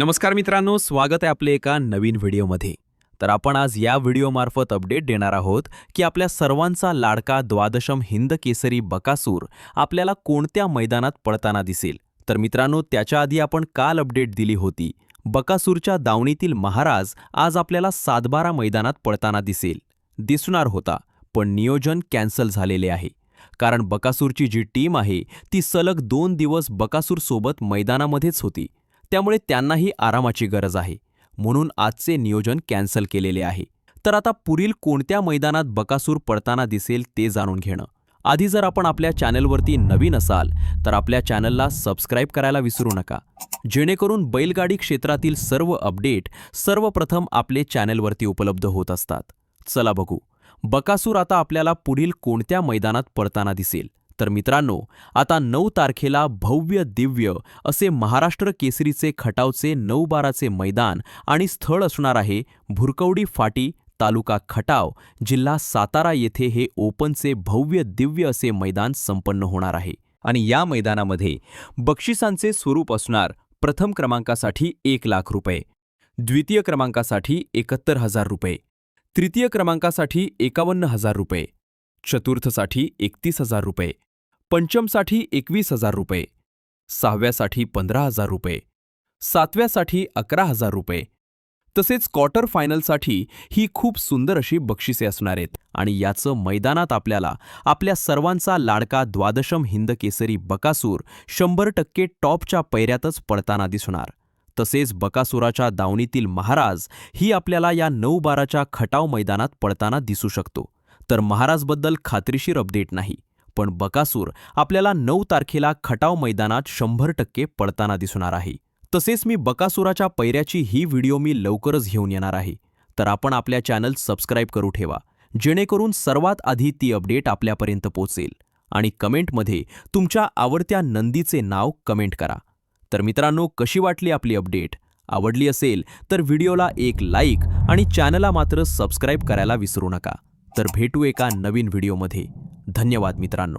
नमस्कार मित्रांनो स्वागत आहे आपले एका नवीन व्हिडिओमध्ये. तर आपण आज या व्हिडिओमार्फत अपडेट देणार आहोत की आपल्या सर्वांचा लाडका द्वादशम हिंद केसरी बकासूर आपल्याला कोणत्या मैदानात पळताना दिसेल? तर मित्रांनो त्याच्या आधी आपण काल अपडेट दिली होती बकासूरच्या दावणीतील महाराज आज आपल्याला सातबारा मैदानात पळताना दिसेल. दिसणार होता पण नियोजन कॅन्सल झालेले आहे. कारण बकासूरची जी टीम आहे ती सलग दोन दिवस बकासूरसोबत मैदानामध्येच होती. त्यामुळे त्यांनाही आरामाची गरज आहे. म्हणून आजचे नियोजन कॅन्सल केलेले आहे. तर आता पुढील कोणत्या मैदानात बकासूर पडताना दिसेल ते जाणून घेणं. आधी जर आपण आपल्या चॅनलवरती नवीन असाल तर आपल्या चॅनलला सबस्क्राईब करायला विसरू नका. जेणेकरून बैलगाडी क्षेत्रातील सर्व अपडेट सर्वप्रथम आपले चॅनलवरती उपलब्ध होत असतात. चला बघू. बकासूर आता आपल्याला पुढील कोणत्या मैदानात पडताना दिसेल? तर मित्रांनो आता नऊ तारखेला भव्य दिव्य असे महाराष्ट्र केसरीचे खटावचे नऊ बाराचे मैदान आणि स्थळ असणार आहे भुरकवडी फाटी तालुका खटाव जिल्हा सातारा येथे हे ओपनचे भव्य दिव्य असे मैदान संपन्न होणार आहे. आणि या मैदानामध्ये बक्षिसांचे स्वरूप असणार प्रथम क्रमांकासाठी एक लाख रुपये द्वितीय क्रमांकासाठी एकाहत्तर हजार रुपये तृतीय क्रमांकासाठी एकावन्न हजार रुपये चतुर्थसाठी एकतीस हजार रुपये पंचमसाठी एकवीस हजार रुपये सहाव्यासाठी पंधरा हजार रुपये सातव्यासाठी अकरा हजार रुपये. तसेच क्वार्टर फायनलसाठी ही खूप सुंदर अशी बक्षिसे असणार आहेत आणि याचं मैदानात आपल्याला आपल्या सर्वांचा लाडका द्वादशम हिंद केसरी बकासूर शंभर टक्के टॉपच्या पैऱ्यातच पडताना दिसणार. तसेच बकासुराच्या दावणीतील महाराज ही आपल्याला या नऊ बाराच्या खटाव मैदानात पडताना दिसू शकतो. तर महाराजबद्दल खात्रीशीर अपडेट नाही. पण बकासूर आपल्याला नऊ तारखेला खटाव मैदानात शंभर टक्के पडताना दिसणार आहे. तसेच मी बकासुराच्या पैऱ्याची ही व्हिडिओ मी लवकरच घेऊन येणार आहे. तर आपण आपल्या चॅनल सबस्क्राईब करू ठेवा जेणेकरून सर्वात आधी ती अपडेट आपल्यापर्यंत पोहोचेल. आणि कमेंटमध्ये तुमच्या आवडत्या नंदीचे नाव कमेंट करा. तर मित्रांनो कशी वाटली आपली अपडेट? आवडली असेल तर व्हिडिओला एक लाईक आणि चॅनलला मात्र सबस्क्राईब करायला विसरू नका. तर भेटू एका नवीन व्हिडिओमध्ये. धन्यवाद मित्रांनो.